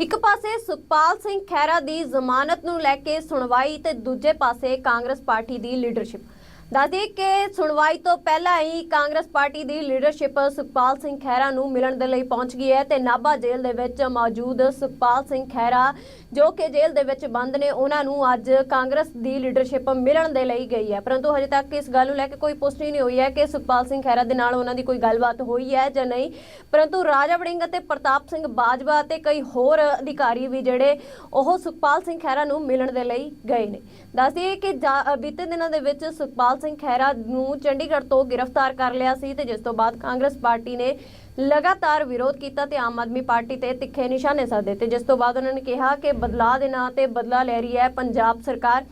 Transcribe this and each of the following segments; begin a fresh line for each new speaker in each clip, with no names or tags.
ਇੱਕ ਪਾਸੇ ਸੁਖਪਾਲ ਸਿੰਘ ਖਹਿਰਾ ਦੀ ਜ਼ਮਾਨਤ ਨੂੰ ਲੈ ਕੇ ਸੁਣਵਾਈ ਤੇ ਦੂਜੇ ਪਾਸੇ ਕਾਂਗਰਸ ਪਾਰਟੀ ਦੀ ਲੀਡਰਸ਼ਿਪ। ਦੱਸਦੇ ਕਿ ਸੁਣਵਾਈ ਤੋਂ ਪਹਿਲਾਂ ਹੀ ਕਾਂਗਰਸ ਪਾਰਟੀ ਦੀ ਲੀਡਰਸ਼ਿਪ ਸੁਖਪਾਲ ਸਿੰਘ ਖਹਿਰਾ ਨੂੰ ਮਿਲਣ ਦੇ ਲਈ ਪਹੁੰਚ ਗਈ ਹੈ ਤੇ ਨਾਭਾ ਜੇਲ੍ਹ ਦੇ ਵਿੱਚ ਮੌਜੂਦ ਸੁਖਪਾਲ ਸਿੰਘ ਖਹਿਰਾ, ਜੋ ਕਿ ਜੇਲ੍ਹ ਦੇ ਵਿੱਚ ਬੰਦ ਨੇ, ਉਹਨਾਂ ਨੂੰ ਅੱਜ ਕਾਂਗਰਸ ਦੀ ਲੀਡਰਸ਼ਿਪ ਮਿਲਣ ਦੇ ਲਈ ਗਈ ਹੈ। ਪਰੰਤੂ ਹਜੇ ਤੱਕ ਇਸ ਗੱਲ ਨੂੰ ਲੈ ਕੇ ਕੋਈ ਪੁਸ਼ਟੀ ਨਹੀਂ ਹੋਈ ਹੈ ਕਿ ਸੁਖਪਾਲ ਸਿੰਘ ਖਹਿਰਾ ਦੇ ਨਾਲ ਉਹਨਾਂ ਦੀ ਕੋਈ ਗੱਲਬਾਤ ਹੋਈ ਹੈ ਜਾਂ ਨਹੀਂ। ਪਰੰਤੂ ਰਾਜਾ ਵੜਿੰਗ ਅਤੇ ਪ੍ਰਤਾਪ ਸਿੰਘ ਬਾਜਵਾ ਅਤੇ ਕਈ ਹੋਰ ਅਧਿਕਾਰੀ ਵੀ ਜਿਹੜੇ, ਉਹ ਸੁਖਪਾਲ ਸਿੰਘ ਖਹਿਰਾ ਨੂੰ ਮਿਲਣ ਦੇ ਲਈ ਗਏ ਨੇ। ਦੱਸਦੀਏ ਕਿ ਜਾ- ਬੀਤੇ ਦਿਨਾਂ ਦੇ ਵਿੱਚ ਸੁਖਪਾਲ ਸਿੰਘ ਖਹਿਰਾ ਨੂੰ ਚੰਡੀਗੜ੍ਹ ਤੋਂ ਗ੍ਰਿਫਤਾਰ ਕਰ ਲਿਆ ਸੀ ਤੇ ਜਿਸ ਤੋਂ ਬਾਅਦ ਕਾਂਗਰਸ ਪਾਰਟੀ ਨੇ ਲਗਾਤਾਰ ਵਿਰੋਧ ਕੀਤਾ ਤੇ ਆਮ ਆਦਮੀ ਪਾਰਟੀ ਤੇ ਤਿੱਖੇ ਨਿਸ਼ਾਨੇ ਸਾਧੇ ਤੇ ਜਿਸ ਤੋਂ ਬਾਅਦ ਉਹਨਾਂ ਨੇ ਕਿਹਾ ਕਿ ਬਦਲਾਅ ਦੇ ਨਾਂ ਤੇ ਬਦਲਾ ਲੈ ਰਹੀ ਹੈ ਪੰਜਾਬ ਸਰਕਾਰ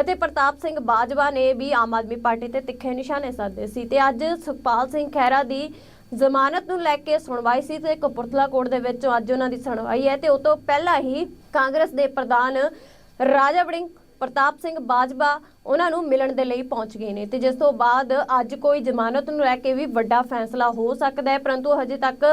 ਅਤੇ ਪ੍ਰਤਾਪ ਸਿੰਘ ਬਾਜਵਾ ਨੇ ਵੀ ਆਮ ਆਦਮੀ ਪਾਰਟੀ ਤੇ ਤਿੱਖੇ ਨਿਸ਼ਾਨੇ ਸਾਧੇ ਸੀ ਤੇ ਅੱਜ ਸੁਖਪਾਲ ਸਿੰਘ ਖਹਿਰਾ ਦੀ ਜ਼ਮਾਨਤ ਨੂੰ ਲੈ ਕੇ ਸੁਣਵਾਈ ਸੀ ਤੇ ਕਪੂਰਥਲਾ ਕੋਰਟ ਦੇ ਵਿੱਚ ਅੱਜ ਉਹਨਾਂ ਦੀ ਸੁਣਵਾਈ ਹੈ ਤੇ ਉਹ ਤੋਂ ਪਹਿਲਾਂ ਹੀ ਕਾਂਗਰਸ ਦੇ ਪ੍ਰਧਾਨ ਰਾਜਾ ਵੜਿੰਗ ਪ੍ਰਤਾਪ ਸਿੰਘ ਬਾਜਵਾ ਉਹਨਾਂ ਨੂੰ ਮਿਲਣ ਦੇ ਲਈ ਪਹੁੰਚ ਗਏ ਨੇ ਤੇ ਜਿਸ ਤੋਂ ਬਾਅਦ ਅੱਜ ਕੋਈ ਜ਼ਮਾਨਤ ਨੂੰ ਲੈ ਕੇ ਵੀ ਵੱਡਾ ਫੈਸਲਾ ਹੋ ਸਕਦਾ ਹੈ, ਪਰੰਤੂ ਹਜੇ ਤੱਕ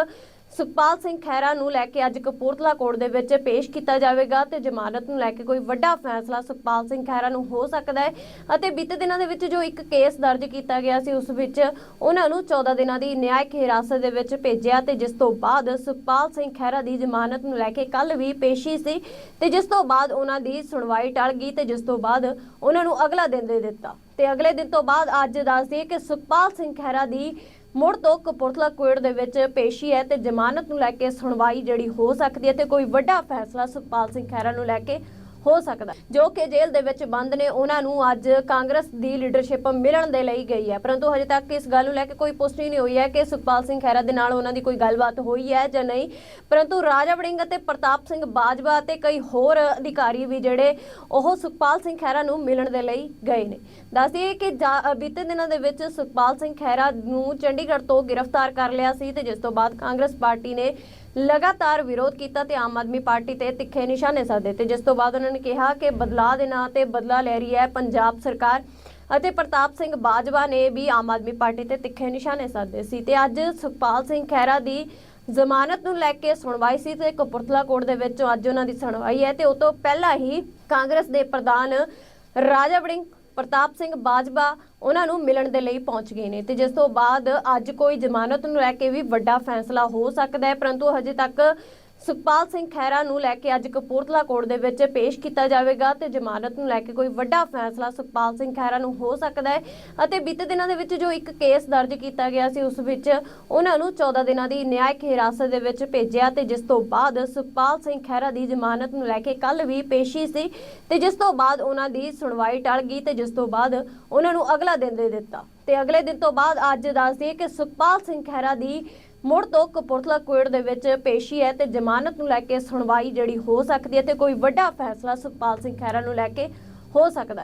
ਸੁਖਪਾਲ ਸਿੰਘ ਖਹਿਰਾ ਨੂੰ ਲੈ ਕੇ ਅੱਜ ਕਪੂਰਥਲਾ ਕੋਰਟ ਦੇ ਵਿੱਚ ਪੇਸ਼ ਕੀਤਾ ਜਾਵੇਗਾ ਤੇ ਜ਼ਮਾਨਤ ਨੂੰ ਲੈ ਕੇ ਕੋਈ ਵੱਡਾ ਫੈਸਲਾ ਸੁਖਪਾਲ ਸਿੰਘ ਖਹਿਰਾ ਨੂੰ ਹੋ ਸਕਦਾ ਹੈ ਅਤੇ ਬੀਤੇ ਦਿਨਾਂ ਦੇ ਵਿੱਚ ਜੋ ਇੱਕ ਕੇਸ ਦਰਜ ਕੀਤਾ ਗਿਆ ਸੀ, ਉਸ ਵਿੱਚ ਉਹਨਾਂ ਨੂੰ 14 ਦਿਨਾਂ ਦੀ ਨਿਆਇਕ ਹਿਰਾਸਤ ਦੇ ਵਿੱਚ ਭੇਜਿਆ ਤੇ ਜਿਸ ਤੋਂ ਬਾਅਦ ਸੁਖਪਾਲ ਸਿੰਘ ਖਹਿਰਾ ਦੀ ਜ਼ਮਾਨਤ ਨੂੰ ਲੈ ਕੇ ਕੱਲ ਵੀ ਪੇਸ਼ੀ ਸੀ ਤੇ ਜਿਸ ਤੋਂ ਬਾਅਦ ਉਹਨਾਂ ਦੀ ਸੁਣਵਾਈ ਟਲ ਗਈ ਤੇ ਜਿਸ ਤੋਂ ਬਾਅਦ ਉਹਨਾਂ ਨੂੰ ਅਗਲਾ ਦਿਨ ਦੇ ਦਿੱਤਾ। ਤੇ ਅਗਲੇ ਦਿਨ ਤੋਂ ਬਾਅਦ ਅੱਜ ਦੱਸਦੇ ਕਿ ਸੁਖਪਾਲ ਸਿੰਘ ਖਹਿਰਾ ਦੀ ਮੁੜ ਤੋਂ ਕਪੂਰਥਲਾ ਕੋਰਟ ਦੇ ਵਿੱਚ ਪੇਸ਼ੀ ਹੈ ਤੇ ਜ਼ਮਾਨਤ ਨੂੰ ਲੈ ਕੇ ਸੁਣਵਾਈ ਜਿਹੜੀ ਹੋ ਸਕਦੀ ਹੈ ਤੇ ਕੋਈ ਵੱਡਾ ਫੈਸਲਾ ਸੁਖਪਾਲ ਸਿੰਘ ਖਹਿਰਾ ਨੂੰ ਲੈ ਕੇ ਹੋ ਸਕਦਾ। ਜੋ ਕਿ ਜੇਲ੍ਹ ਦੇ ਵਿੱਚ ਬੰਦ ਨੇ, ਉਹਨਾਂ ਨੂੰ ਅੱਜ ਕਾਂਗਰਸ ਦੀ ਲੀਡਰਸ਼ਿਪ ਮਿਲਣ ਦੇ ਲਈ ਗਈ ਹੈ। ਪਰੰਤੂ ਹਜੇ ਤੱਕ ਇਸ ਗੱਲ ਨੂੰ ਲੈ ਕੇ ਕੋਈ ਪੁਸ਼ਟੀ ਨਹੀਂ ਹੋਈ ਹੈ ਕਿ ਸੁਖਪਾਲ ਸਿੰਘ ਖਹਿਰਾ ਦੇ ਨਾਲ ਉਹਨਾਂ ਦੀ ਕੋਈ ਗੱਲਬਾਤ ਹੋਈ ਹੈ ਜਾਂ ਨਹੀਂ। ਪਰੰਤੂ ਰਾਜਾ ਵੜਿੰਗ ਅਤੇ ਪ੍ਰਤਾਪ ਸਿੰਘ ਬਾਜਵਾ ਅਤੇ ਕਈ ਹੋਰ ਅਧਿਕਾਰੀ ਵੀ ਜਿਹੜੇ, ਉਹ ਸੁਖਪਾਲ ਸਿੰਘ ਖਹਿਰਾ ਨੂੰ ਮਿਲਣ ਦੇ ਲਈ ਗਏ ਨੇ। ਦੱਸਦੀਏ ਕਿ ਜਾ- ਬੀਤੇ ਦਿਨਾਂ ਦੇ ਵਿੱਚ ਸੁਖਪਾਲ ਸਿੰਘ ਖਹਿਰਾ ਨੂੰ ਚੰਡੀਗੜ੍ਹ ਤੋਂ ਗ੍ਰਿਫਤਾਰ ਕਰ ਲਿਆ ਸੀ ਤੇ ਜਿਸ ਤੋਂ ਬਾਅਦ ਕਾਂਗਰਸ ਪਾਰਟੀ ਨੇ ਲਗਾਤਾਰ ਵਿਰੋਧ ਕੀਤਾ ਤੇ ਆਮ ਆਦਮੀ ਪਾਰਟੀ ਤੇ ਤਿੱਖੇ ਨਿਸ਼ਾਨੇ ਸਾਧੇ ਤੇ ਜਿਸ ਤੋਂ ਬਾਅਦ ਉਹਨਾਂ ਨੇ ਕਿਹਾ ਕਿ ਬਦਲਾਅ ਦੇ ਨਾਂ ਤੇ ਬਦਲਾ ਲੈ ਰਹੀ ਹੈ ਪੰਜਾਬ ਸਰਕਾਰ ਅਤੇ ਪ੍ਰਤਾਪ ਸਿੰਘ ਬਾਜਵਾ ਨੇ ਵੀ ਆਮ ਆਦਮੀ ਪਾਰਟੀ ਤੇ ਤਿੱਖੇ ਨਿਸ਼ਾਨੇ ਸਾਧੇ ਸੀ ਤੇ ਅੱਜ ਸੁਖਪਾਲ ਸਿੰਘ ਖਹਿਰਾ ਦੀ ਜ਼ਮਾਨਤ ਨੂੰ ਲੈ ਕੇ ਸੁਣਵਾਈ ਸੀ ਤੇ ਕਪੂਰਥਲਾ ਕੋਰਟ ਦੇ ਵਿੱਚ ਅੱਜ ਉਹਨਾਂ ਦੀ ਸੁਣਵਾਈ ਹੈ ਤੇ ਉਹ ਤੋਂ ਪਹਿਲਾਂ ਹੀ ਕਾਂਗਰਸ ਦੇ ਪ੍ਰਧਾਨ ਰਾਜਾ ਵੜਿੰਗ, ਪ੍ਰਤਾਪ ਸਿੰਘ ਬਾਜਵਾ ਉਹਨਾਂ ਨੂੰ ਮਿਲਣ ਦੇ ਲਈ ਪਹੁੰਚ ਗਏ ਨੇ ਤੇ ਜਿਸ ਤੋਂ ਬਾਅਦ ਅੱਜ ਕੋਈ ਜ਼ਮਾਨਤ ਨੂੰ ਲੈ ਕੇ ਵੀ ਵੱਡਾ ਫੈਸਲਾ ਹੋ ਸਕਦਾ ਹੈ, ਪਰੰਤੂ ਹਜੇ ਤੱਕ ਸੁਖਪਾਲ ਸਿੰਘ ਖਹਿਰਾ ਨੂੰ ਲੈ ਕੇ ਅੱਜ ਕਪੂਰਥਲਾ ਕੋਰਟ ਦੇ ਵਿੱਚ ਪੇਸ਼ ਕੀਤਾ ਜਾਵੇਗਾ ਤੇ ਜ਼ਮਾਨਤ ਨੂੰ ਲੈ ਕੇ ਕੋਈ ਵੱਡਾ ਫੈਸਲਾ ਸੁਖਪਾਲ ਸਿੰਘ ਖਹਿਰਾ ਨੂੰ ਹੋ ਸਕਦਾ ਹੈ ਅਤੇ ਬੀਤੇ ਦਿਨਾਂ ਦੇ ਵਿੱਚ ਜੋ ਇੱਕ ਕੇਸ ਦਰਜ ਕੀਤਾ ਗਿਆ ਸੀ, ਉਸ ਵਿੱਚ ਉਹਨਾਂ ਨੂੰ 14 ਦਿਨਾਂ ਦੀ ਨਿਆਇਕ ਹਿਰਾਸਤ ਦੇ ਵਿੱਚ ਭੇਜਿਆ ਤੇ ਜਿਸ ਤੋਂ ਬਾਅਦ ਸੁਖਪਾਲ ਸਿੰਘ ਖਹਿਰਾ ਦੀ ਜ਼ਮਾਨਤ ਨੂੰ ਲੈ ਕੇ ਕੱਲ ਵੀ ਪੇਸ਼ੀ ਸੀ ਤੇ ਜਿਸ ਤੋਂ ਬਾਅਦ ਉਹਨਾਂ ਦੀ ਸੁਣਵਾਈ ਟਲ ਗਈ ਤੇ ਜਿਸ ਤੋਂ ਬਾਅਦ ਉਹਨਾਂ ਨੂੰ ਅਗਲਾ ਦਿਨ ਦੇ ਦਿੱਤਾ। ਤੇ ਅਗਲੇ ਦਿਨ ਤੋਂ ਬਾਅਦ ਅੱਜ ਦੱਸਦੇ ਕਿ ਸੁਖਪਾਲ ਸਿੰਘ ਖਹਿਰਾ ਦੀ ਮੁੜ ਤੋਂ ਕਪੂਰਥਲਾ ਕੋਰਟ ਦੇ ਵਿੱਚ ਪੇਸ਼ੀ ਹੈ ਤੇ ਜ਼ਮਾਨਤ ਨੂੰ ਲੈ ਕੇ ਸੁਣਵਾਈ ਜਿਹੜੀ ਹੋ ਸਕਦੀ ਹੈ ਤੇ ਕੋਈ ਵੱਡਾ ਫੈਸਲਾ ਸੁਖਪਾਲ ਸਿੰਘ ਖਹਿਰਾ ਨੂੰ ਲੈ ਕੇ ਹੋ ਸਕਦਾ ਹੈ।